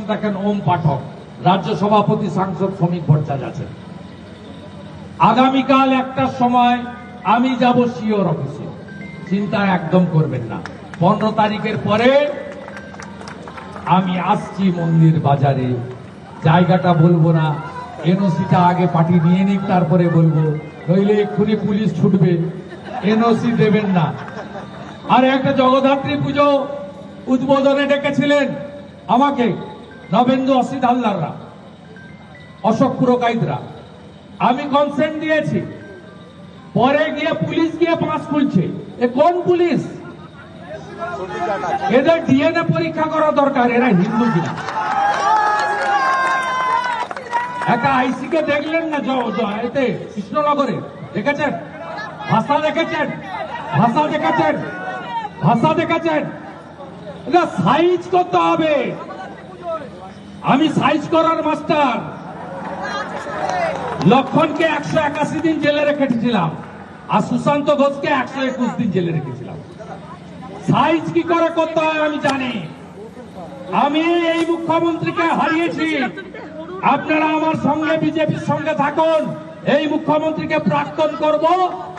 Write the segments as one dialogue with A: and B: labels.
A: দেখেন ওম পাঠক, রাজ্য সভাপতি, সাংসদ, শ্রমিক ভট্টাচার্য আছেন। আগামীকাল একটার সময় আমি যাব সিওর অফিসে। চিন্তা একদম করবেন না। পনেরো তারিখের পরে আমি আসছি মন্দির বাজারে। জায়গাটা বলব না, এনওসিটা আগে পার্টি নিয়ে নিক, তারপরে বলব। নইলে এক্ষুনি পুলিশ ছুটবে। এনওসি দেবেন না। আর একটা জগদ্ধাত্রী পুজো উদ্বোধনে ডেকেছিলেন আমাকে। নবেন্দু অসিত হালদাররা অশোক পুরকাইতরা। আমি কনসেন্ট দিয়েছি। পরে গিয়ে পুলিশ গিয়ে পাঁচ খুলছে। এ কোন পুলিশ? এদের ডিএনএ পরীক্ষা করা দরকার, এরা হিন্দু কিনা? একটা আইসি কে দেখলেন না এতে কৃষ্ণনগরে? দেখেছেন? ভাষা দেখেছেন? ভাষা দেখেছেন? ভাষা দেখেছেন? সাইজ করতে হবে। আমি সাইজ করার মাস্টার লক্ষণকে একশো একাশি দিন জেলে রেখেছিলাম। আর সুশান্ত ঘোষকে একশো একুশ দিন জেলে রেখেছিলাম। সাইজ কি করে করতে হয় আমি জানি। আমি এই মুখ্যমন্ত্রীকে হারিয়েছি। আপনারা আমার সঙ্গে, বিজেপির সঙ্গে থাকুন। এই মুখ্যমন্ত্রীকে প্রাক্তন করব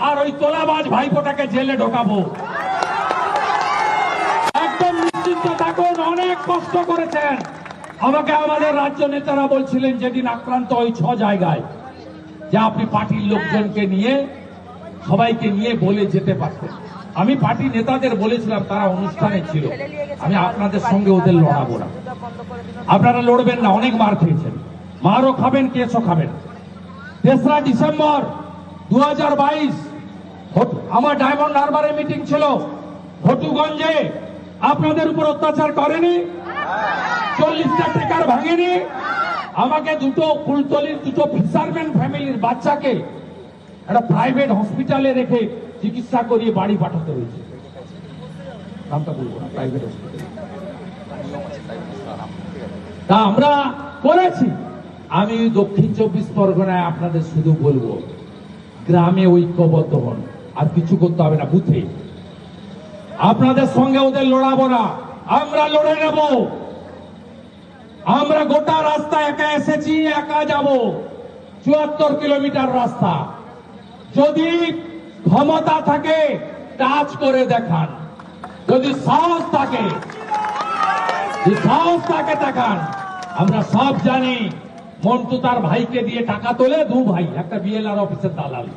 A: আর ওই তোলাবাজ ভাইপোটাকে জেলে ঢোকাবো। একদম নিশ্চিন্ত থাকুন, অনেক কষ্ট করেছেন। আমাকে আমাদের রাজ্য নেতারা বলছিলেন যেদিন আক্রান্ত ওই ছ জায়গায় যে আপনি পার্টির লোকজনকে নিয়ে সবাইকে নিয়ে বলে যেতে পারতেন। আমি পার্টি নেতাদের বলেছিলাম তারা অনুষ্ঠানে ছিল। আমি আপনাদের সঙ্গে ওদের লড়াবো না। আপনারা লড়বেন না অনেক মার খেয়েছেন। মারও খাবেন কেসও খাবেন। তেসরা ডিসেম্বর দু হাজার বাইশ আমার ডায়মন্ড হারবারে মিটিং ছিল। ভটুগঞ্জে আপনাদের উপর অত্যাচার করেনি? চল্লিশটা টেকার ভাঙেনি। আমাকে দুটো ফুলতলির দুটো ফিশারম্যান ফ্যামিলির বাচ্চাকে একটা প্রাইভেট হসপিটালে রেখে চিকিৎসা করিয়ে বাড়ি পাঠাতে হয়েছে। তা আমরা করেছি। আমি দক্ষিণ চব্বিশ পরগনায় আপনাদের শুধু বলব, গ্রামে ঐক্যবদ্ধ হন। আর কিছু করতে হবে না, বুথে। আপনাদের সঙ্গে ওদের লড়াবো না। আমরা লড়ে নেব। আমরা গোটা রাস্তা একা এসেছি, একা যাব। চুয়াত্তর কিলোমিটার রাস্তা। যদি ক্ষমতা থাকে টাচ করে দেখান। যদি সাহস থাকে সাহস থাকে দেখান। আমরা সব জানি, মন্টু তার ভাইকে দিয়ে টাকা তোলে, দু ভাই, একটা বিএলআর অফিসের দালাল।